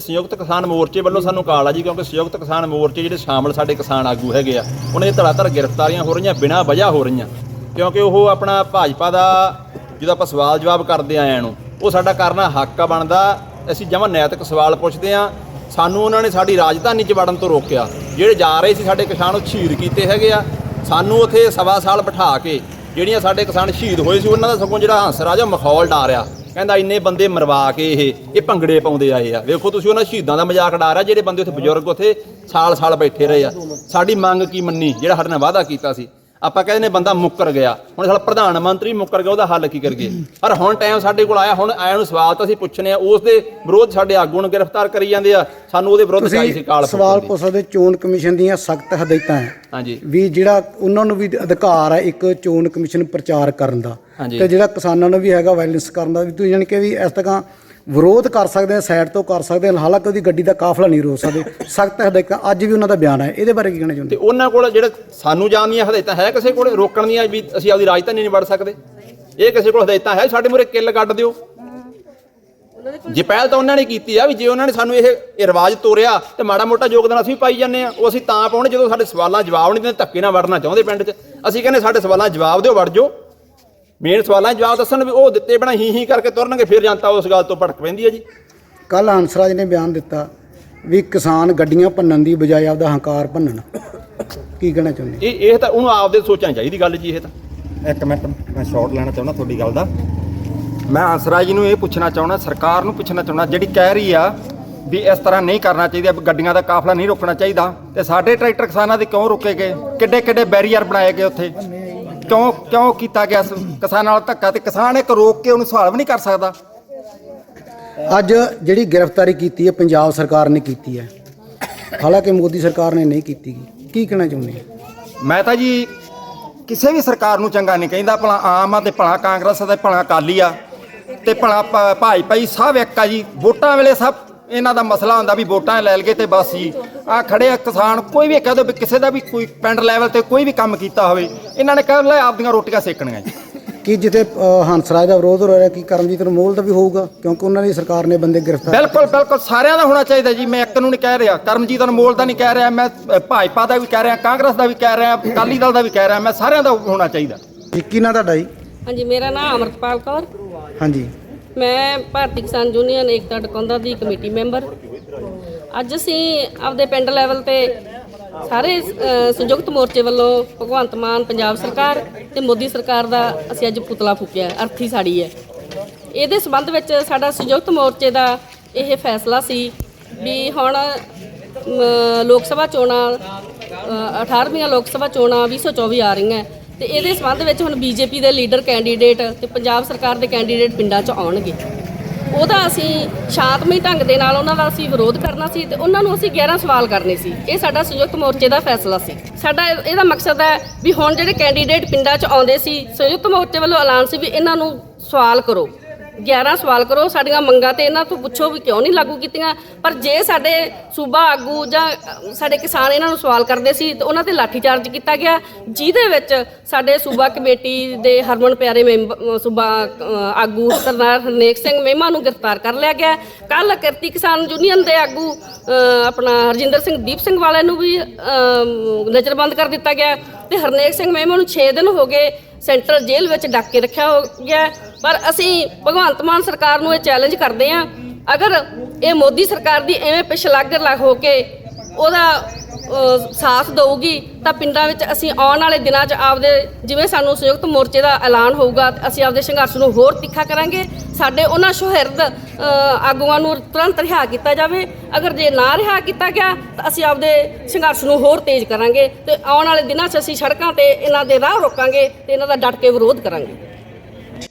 ਸੰਯੁਕਤ ਕਿਸਾਨ ਮੋਰਚੇ ਵੱਲੋਂ ਸਾਨੂੰ ਕਾਲ ਆ ਜੀ, ਕਿਉਂਕਿ ਸੰਯੁਕਤ ਕਿਸਾਨ ਮੋਰਚੇ ਜਿਹੜੇ ਸ਼ਾਮਲ ਸਾਡੇ ਕਿਸਾਨ ਆਗੂ ਹੈਗੇ ਆ, ਉਹਨਾਂ ਦੇ ਧੜਾ ਧੜ ਗ੍ਰਿਫਤਾਰੀਆਂ ਹੋ ਰਹੀਆਂ, ਬਿਨਾਂ ਵਜ੍ਹਾ ਹੋ ਰਹੀਆਂ। ਕਿਉਂਕਿ ਉਹ ਆਪਣਾ ਭਾਜਪਾ ਦਾ ਜਦੋਂ ਆਪਾਂ ਸਵਾਲ ਜਵਾਬ ਕਰਦੇ ਆਇਆਂ ਨੂੰ, ਉਹ ਸਾਡਾ ਕਰਨਾ ਹੱਕ ਆ, ਬਣਦਾ। ਅਸੀਂ ਜਮਾਂ ਨੈਤਿਕ ਸਵਾਲ ਪੁੱਛਦੇ ਆ। ਸਾਨੂੰ ਉਹਨਾਂ ਨੇ ਸਾਡੀ ਰਾਜਧਾਨੀ 'ਚ ਵੜਨ ਤੋਂ ਰੋਕਿਆ। ਜਿਹੜੇ ਜਾ ਰਹੇ ਸੀ ਸਾਡੇ ਕਿਸਾਨ, ਉਹ ਸ਼ਹੀਦ ਕੀਤੇ ਹੈਗੇ ਆ। ਸਾਨੂੰ ਉੱਥੇ ਸਵਾ ਸਾਲ ਬਿਠਾ ਕੇ ਜਿਹੜੀਆਂ ਸਾਡੇ ਕਿਸਾਨ ਸ਼ਹੀਦ ਹੋਏ ਸੀ, ਉਹਨਾਂ ਦਾ ਸਗੋਂ ਜਿਹੜਾ ਹੰਸ ਰਾਜਾ ਮਖੌਲ ਡਾਰਿਆ ਕਹਿੰਦਾ ਇੰਨੇ ਬੰਦੇ ਮਰਵਾ ਕੇ ਇਹ ਇਹ ਭੰਗੜੇ ਪਾਉਂਦੇ ਆਏ ਆ। ਵੇਖੋ ਤੁਸੀਂ ਉਹਨਾਂ ਸ਼ਹੀਦਾਂ ਦਾ ਮਜ਼ਾਕ ਡਾਰਿਆ ਜਿਹੜੇ ਬੰਦੇ ਉੱਥੇ ਬਜ਼ੁਰਗ ਉੱਥੇ ਸਾਲ-ਸਾਲ ਬੈਠੇ ਰਹੇ ਆ। ਸਾਡੀ ਮੰਗ ਕੀ ਮੰਨੀ? ਜਿਹੜਾ ਸਾਡੇ ਨਾਲ ਵਾਅਦਾ ਕੀਤਾ ਸੀ। ਆਪਾਂ ਕਹਿੰਦੇ ਨੇ ਬੰਦਾ ਮੁੱਕਰ ਗਿਆ। ਹੁਣ ਸਾਡਾ ਪ੍ਰਧਾਨ ਮੰਤਰੀ ਮੁੱਕਰ ਗਿਆ ਉਹਦਾ ਹੱਲ ਕੀ ਕਰੀਏ? ਪਰ ਹੁਣ ਟਾਈਮ ਸਾਡੇ ਕੋਲ ਆਇਆ ਹੁਣ ਆਇਆ ਨੂੰ ਸਵਾਲ ਤਾਂ ਅਸੀਂ ਪੁੱਛਨੇ ਆ। ਉਸ ਦੇ ਵਿਰੋਧ ਸਾਡੇ ਆਗੂ ਨੂੰ ਗ੍ਰਿਫਤਾਰ ਕਰੀ ਜਾਂਦੇ ਆ। ਸਾਨੂੰ ਉਹਦੇ ਵਿਰੁੱਧ ਚਾਹੀ ਸੀ ਕਾਲ ਸਵਾਲ। ਪੁੱਛ ਸਕਦੇ ਚੋਣ ਕਮਿਸ਼ਨ ਦੀਆਂ ਸਖਤ ਹਦਾਇਤਾਂ ਹੈ। ਹਾਂਜੀ। ਵੀ ਜਿਹੜਾ ਉਹਨਾਂ ਨੂੰ ਵੀ ਅਧਿਕਾਰ ਹੈ ਇੱਕ ਚੋਣ ਕਮਿਸ਼ਨ ਪ੍ਰਚਾਰ ਕਰਨ ਦਾ। ਤੇ ਜਿਹੜਾ ਕਿਸਾਨਾਂ ਨੂੰ ਵੀ ਹੈਗਾ ਵਾਇਲੈਂਸ ਕਰਨ ਦਾ ਵੀ ਤੁਸੀਂ ਜਾਣੀ ਕਿ ਵੀ ਇਸ ਤਰ੍ਹਾਂ ਵਿਰੋਧ ਕਰ ਸਕਦੇ ਆ ਸਾਈਡ ਤੋਂ ਕਰ ਸਕਦੇ ਆ ਹਾਲਾਂਕਿ ਉਹਦੀ ਗੱਡੀ ਦਾ ਕਾਫਲਾ ਨਹੀਂ ਰੋਕ ਸਕਦੇ ਸਖਤ ਹਦਾਇਤਾਂ ਅੱਜ ਵੀ ਉਹਨਾਂ ਦਾ ਬਿਆਨ ਹੈ ਇਹਦੇ ਬਾਰੇ ਕੀ ਕਹਿਣਾ ਤੇ ਚਾਹੁੰਦੇ ਉਹਨਾਂ ਕੋਲ ਜਿਹੜੇ ਸਾਨੂੰ ਜਾਣ ਦੀਆਂ ਹਦਾਇਤਾਂ ਹੈ ਕਿਸੇ ਕੋਲ ਰੋਕਣ ਦੀਆਂ ਵੀ ਅਸੀਂ ਆਪਦੀ ਰਾਜਧਾਨੀ ਨਹੀਂ ਵੜ ਸਕਦੇ? ਇਹ ਕਿਸੇ ਕੋਲ ਹਦਾਇਤਾਂ ਹੈ ਸਾਡੇ ਮੂਹਰੇ ਕਿੱਲ ਕੱਢ ਦਿਓ। ਜੇ ਪਹਿਲ ਤਾਂ ਉਹਨਾਂ ਨੇ ਕੀਤੀ ਆ ਵੀ ਜੇ ਉਹਨਾਂ ਨੇ ਸਾਨੂੰ ਇਹ ਇਹ ਰਿਵਾਜ ਤੋਰਿਆ ਤੇ ਮਾੜਾ ਮੋਟਾ ਯੋਗਦਾਨ ਅਸੀਂ ਵੀ ਪਾਈ ਜਾਂਦੇ ਆ ਉਹ ਅਸੀਂ ਤਾਂ ਪਾਉਣੇ ਜਦੋਂ ਸਾਡੇ ਸਵਾਲਾਂ ਜਵਾਬ ਨਹੀਂ ਦਿੰਦੇ ਧੱਕੇ ਨਾਲ ਵੜਨਾ ਚਾਹੁੰਦੇ ਪਿੰਡ 'ਚ। ਅਸੀਂ ਕਹਿੰਦੇ ਸਾਡੇ ਸਵਾਲਾਂ ਦਾ ਜਵਾਬ ਦਿਓ ਵੜ ਜਾਓ। ਮੇਨ ਸਵਾਲਾਂ ਦਾ ਜਵਾਬ ਦੱਸਣ ਵੀ ਉਹ ਦਿੱਤੇ ਬਣਾ ਹੀ ਹੀ ਕਰਕੇ ਤੁਰਨਗੇ ਫਿਰ ਜਨਤਾ ਉਸ ਗੱਲ ਤੋਂ ਭੜਕ ਪੈਂਦੀ ਹੈ ਜੀ। ਕੱਲ ਹੰਸਰਾਜ ਨੇ ਬਿਆਨ ਦਿੱਤਾ ਵੀ ਕਿਸਾਨ ਗੱਡੀਆਂ ਭੰਨਣ ਦੀ ਬਜਾਏ ਆਪਦਾ ਹੰਕਾਰ ਭੰਨਣ। ਕੀ ਕਹਿਣਾ ਚਾਹੁੰਦੇ? ਇਹ ਇਹ ਤਾਂ ਉਹਨੂੰ ਆਪਦੇ ਸੋਚਣਾ ਚਾਹੀਦੀ ਗੱਲ ਜੀ ਇਹ ਤਾਂ। ਇੱਕ ਮਿੰਟ ਮੈਂ ਸ਼ਾਰਟ ਲੈਣਾ ਚਾਹੁੰਦਾ ਤੁਹਾਡੀ ਗੱਲ ਦਾ। ਮੈਂ ਹੰਸਰਾਜ ਜੀ ਨੂੰ ਇਹ ਪੁੱਛਣਾ ਚਾਹੁੰਦਾ ਸਰਕਾਰ ਨੂੰ ਪੁੱਛਣਾ ਚਾਹੁੰਦਾ ਜਿਹੜੀ ਕਹਿ ਰਹੀ ਆ ਵੀ ਇਸ ਤਰ੍ਹਾਂ ਨਹੀਂ ਕਰਨਾ ਚਾਹੀਦਾ ਗੱਡੀਆਂ ਦਾ ਕਾਫਲਾ ਨਹੀਂ ਰੋਕਣਾ ਚਾਹੀਦਾ ਤੇ ਸਾਡੇ ਟਰੈਕਟਰ ਕਿਸਾਨਾਂ ਦੇ ਕਿਉਂ ਰੋਕੇ ਗਏ? ਕਿੱਡੇ ਕਿੱਡੇ ਬੈਰੀਅਰ ਬਣਾਏ ਗਏ ਉੱਥੇ? ਕਿਉਂ ਕਿਉਂ ਕੀਤਾ ਗਿਆ ਸ- ਕਿਸਾਨਾਂ ਨਾਲ ਧੱਕਾ ਤੇ ਕਿਸਾਨ ਇੱਕ ਰੋਕ ਕੇ ਉਹਨੂੰ ਸਵਾਲ ਵੀ ਨਹੀਂ ਕਰ ਸਕਦਾ? ਅੱਜ ਜਿਹੜੀ ਗ੍ਰਿਫਤਾਰੀ ਕੀਤੀ ਹੈ ਪੰਜਾਬ ਸਰਕਾਰ ਨੇ ਕੀਤੀ ਹੈ। ਹਾਲਾਂਕਿ ਮੋਦੀ ਸਰਕਾਰ ਨੇ ਨਹੀਂ ਕੀਤੀ। ਗੀ। ਕੀ ਕਹਿਣਾ ਚਾਹੁੰਦੇ ਆ ਮੈਂ ਤਾਂ ਜੀ ਕਿਸੇ ਵੀ ਸਰਕਾਰ ਨੂੰ ਚੰਗਾ ਨਹੀਂ ਕਹਿੰਦਾ ਭਲਾ ਆਮ ਆ ਤੇ ਭਲਾ ਕਾਂਗਰਸ ਆ ਤੇ ਭਲਾ ਅਕਾਲੀ ਆ ਤੇ ਭਲਾ ਭ- ਭਾਈ ਭਾਈ ਸਭ ਇੱਕ ਆ ਜੀ। ਵੋਟਾਂ ਵੇਲੇ ਸਭ ਇਹਨਾਂ ਦਾ ਮਸਲਾ ਹੁੰਦਾ ਵੀ ਵੋਟਾਂ ਲੈ ਲਗੇ ਤੇ ਬਸ ਜੀ। ਆ ਖੜੇ ਆ ਕਿਸਾਨ ਕੋਈ ਵੀ ਕਹਦੇ ਵੀ ਕਿਸੇ ਦਾ ਵੀ ਕੋਈ ਪਿੰਡ ਲੈਵਲ ਤੇ ਕੋਈ ਵੀ ਕੰਮ ਕੀਤਾ ਹੋਵੇ ਇਹਨਾਂ ਨੇ ਕਹਿ ਲੈ ਆਪਦੀਆਂ ਰੋਟੀਆਂ ਸੇਕਣੀਆਂ ਜੀ। ਕੀ ਜਿੱਥੇ ਹੰਸਰਾਜ ਦਾ ਵਿਰੋਧ ਹੋ ਰਿਹਾ ਕੀ ਕਰਮਜੀਤ ਅਨਮੋਲ ਦਾ ਵੀ ਹੋਊਗਾ? ਕਿਉਂਕਿ ਉਹਨਾਂ ਦੀ ਸਰਕਾਰ ਨੇ ਬੰਦੇ ਗ੍ਰਿਫਤਾਰ ਬਿਲਕੁਲ ਬਿਲਕੁਲ ਸਾਰਿਆਂ ਦਾ ਹੋਣਾ ਚਾਹੀਦਾ ਜੀ ਮੈਂ ਇੱਕ ਨੂੰ ਨਹੀਂ ਕਹਿ ਰਿਹਾ ਕਰਮਜੀਤ ਅਨਮੋਲ ਦਾ ਨਹੀਂ ਕਹਿ ਰਿਹਾ ਮੈਂ ਭਾਜਪਾ ਦਾ ਵੀ ਕਹਿ ਰਿਹਾ ਕਾਂਗਰਸ ਦਾ ਵੀ ਕਹਿ ਰਿਹਾ ਅਕਾਲੀ ਦਲ ਦਾ ਵੀ ਕਹਿ ਰਿਹਾ ਮੈਂ ਸਾਰਿਆਂ ਦਾ ਹੋਣਾ ਚਾਹੀਦਾ। ਕੀ ਨਾਂ ਤੁਹਾਡਾ ਜੀ? ਹਾਂਜੀ ਮੇਰਾ ਨਾਮ ਅਮਰਪਾਲ ਕੌਰ। ਹਾਂਜੀ। ਮੈਂ ਭਾਰਤੀ ਕਿਸਾਨ ਯੂਨੀਅਨ ਏਕਤਾ ਟਕੌਂਦਾ ਦੀ ਕਮੇਟੀ ਮੈਂਬਰ। ਅੱਜ ਅਸੀਂ ਆਪਦੇ ਪਿੰਡ ਲੈਵਲ ਤੇ ਸਾਰੇ ਸੰਯੁਕਤ ਮੋਰਚੇ ਵੱਲੋਂ ਭਗਵੰਤ ਮਾਨ ਪੰਜਾਬ ਸਰਕਾਰ ਤੇ ਮੋਦੀ ਸਰਕਾਰ ਦਾ ਅਸੀਂ ਅੱਜ ਪੁਤਲਾ ਫੂਕਿਆ ਅਰਥੀ ਸਾੜੀ ਹੈ। ਇਹਦੇ ਸਬੰਧ ਵਿੱਚ ਸਾਡਾ ਸੰਯੁਕਤ ਮੋਰਚੇ ਦਾ ਇਹ ਫੈਸਲਾ ਸੀ ਵੀ ਹੁਣ ਲੋਕ ਸਭਾ ਚੋਣਾਂ ਅ, 18ਵੀਆਂ ਲੋਕ ਸਭਾ ਚੋਣਾਂ 2024 ਆ ਰਹੀਆਂ। ਤੇ ਇਹਦੇ ਸਬੰਧ ਵਿੱਚ ਹੁਣ ਬੀਜੇਪੀ ਦੇ ਲੀਡਰ ਕੈਂਡੀਡੇਟ ਤੇ ਪੰਜਾਬ ਸਰਕਾਰ ਦੇ ਕੈਂਡੀਡੇਟ ਪਿੰਡਾਂ 'ਚ ਆਉਣਗੇ। ਉਹਦਾ ਅਸੀਂ ਸ਼ਾਂਤਮਈ ਢੰਗ ਦੇ ਨਾਲ ਉਹਨਾਂ ਦਾ ਅਸੀਂ ਵਿਰੋਧ ਕਰਨਾ ਸੀ ਤੇ ਉਹਨਾਂ ਨੂੰ ਅਸੀਂ 11 ਸਵਾਲ ਕਰਨੇ ਸੀ। ਇਹ ਸਾਡਾ ਸੰਯੁਕਤ ਮੋਰਚੇ ਦਾ ਫੈਸਲਾ ਸੀ। ਸਾਡਾ ਇਹਦਾ ਮਕਸਦ ਹੈ ਵੀ ਹੁਣ ਜਿਹੜੇ ਕੈਂਡੀਡੇਟ ਪਿੰਡਾਂ 'ਚ ਆਉਂਦੇ ਸੀ, ਸੰਯੁਕਤ ਮੋਰਚੇ ਵੱਲੋਂ ਐਲਾਨ ਸੀ ਵੀ ਇਹਨਾਂ ਨੂੰ ਸਵਾਲ ਕਰੋ। 11 ਸਵਾਲ ਕਰੋ, ਸਾਡੀਆਂ ਮੰਗਾਂ ਤੇ ਇਹਨਾਂ ਤੋਂ ਪੁੱਛੋ ਵੀ ਕਿਉਂ ਨਹੀਂ ਲਾਗੂ ਕੀਤੀਆਂ। ਪਰ ਜੇ ਸਾਡੇ ਸੂਬਾ ਆਗੂ ਜਾਂ ਸਾਡੇ ਕਿਸਾਨ ਇਹਨਾਂ ਨੂੰ ਸਵਾਲ ਕਰਦੇ ਸੀ, ਤੇ ਉਹਨਾਂ ਤੇ ਲਾਠੀਚਾਰਜ ਕੀਤਾ ਗਿਆ, ਜਿਹਦੇ ਵਿੱਚ ਸਾਡੇ ਸੂਬਾ ਕਮੇਟੀ ਦੇ ਹਰਮਨ ਪਿਆਰੇ ਮੈਂਬਰ ਸੂਬਾ ਆਗੂ ਸਰਦਾਰ ਹਰਨੇਕ ਸਿੰਘ ਮਹਿਮਾ ਨੂੰ ਗ੍ਰਿਫਤਾਰ ਕਰ ਲਿਆ ਗਿਆ। ਕੱਲ ਕਿਰਤੀ ਕਿਸਾਨ ਯੂਨੀਅਨ ਦੇ ਆਗੂ ਆਪਣਾ ਹਰਜਿੰਦਰ ਸਿੰਘ ਦੀਪ ਸਿੰਘ ਵਾਲੇ ਨੂੰ ਵੀ ਨਜ਼ਰਬੰਦ ਕਰ ਦਿੱਤਾ ਗਿਆ। ਤੇ ਹਰਨੇਕ ਸਿੰਘ ਮਹਿਮਾ ਨੂੰ 6 ਦਿਨ ਹੋ ਗਏ ਸੈਂਟਰਲ ਜੇਲ੍ਹ ਵਿੱਚ ਡੱਕ ਕੇ ਰੱਖਿਆ ਹੋ ਗਿਆ ਪਰ ਅਸੀਂ ਭਗਵੰਤ ਮਾਨ ਸਰਕਾਰ ਨੂੰ ਇਹ ਚੈਲੰਜ ਕਰਦੇ ਹਾਂ। ਅਗਰ ਇਹ ਮੋਦੀ ਸਰਕਾਰ ਦੀ ਐਵੇਂ ਪਿਛਲਾਗਰ ਲੱਗ ਹੋ ਕੇ ਉਹਦਾ ਸਾਥ ਦੇਊਗੀ ਤਾਂ ਪਿੰਡਾਂ ਵਿੱਚ ਅਸੀਂ ਆਉਣ ਵਾਲੇ ਦਿਨਾਂ 'ਚ ਆਪਦੇ ਜਿਵੇਂ ਸਾਨੂੰ ਸੰਯੁਕਤ ਮੋਰਚੇ ਦਾ ਐਲਾਨ ਹੋਊਗਾ, ਅਸੀਂ ਆਪਦੇ ਸੰਘਰਸ਼ ਨੂੰ ਹੋਰ ਤਿੱਖਾ ਕਰਾਂਗੇ। ਸਾਡੇ ਉਹਨਾਂ ਸੁਹਿਰਦ ਆਗੂਆਂ ਨੂੰ ਤੁਰੰਤ ਰਿਹਾ ਕੀਤਾ ਜਾਵੇ। ਅਗਰ ਜੇ ਨਾ ਰਿਹਾ ਕੀਤਾ ਗਿਆ, ਤਾਂ ਅਸੀਂ ਆਪਦੇ ਸੰਘਰਸ਼ ਨੂੰ ਹੋਰ ਤੇਜ਼ ਕਰਾਂਗੇ ਤੇ ਆਉਣ ਵਾਲੇ ਦਿਨਾਂ 'ਚ ਅਸੀਂ ਸੜਕਾਂ ਤੇ ਇਹਨਾਂ ਦੇ ਰਾਹ ਰੋਕਾਂਗੇ ਤੇ ਇਹਨਾਂ ਦਾ ਡਟ ਕੇ ਵਿਰੋਧ ਕਰਾਂਗੇ।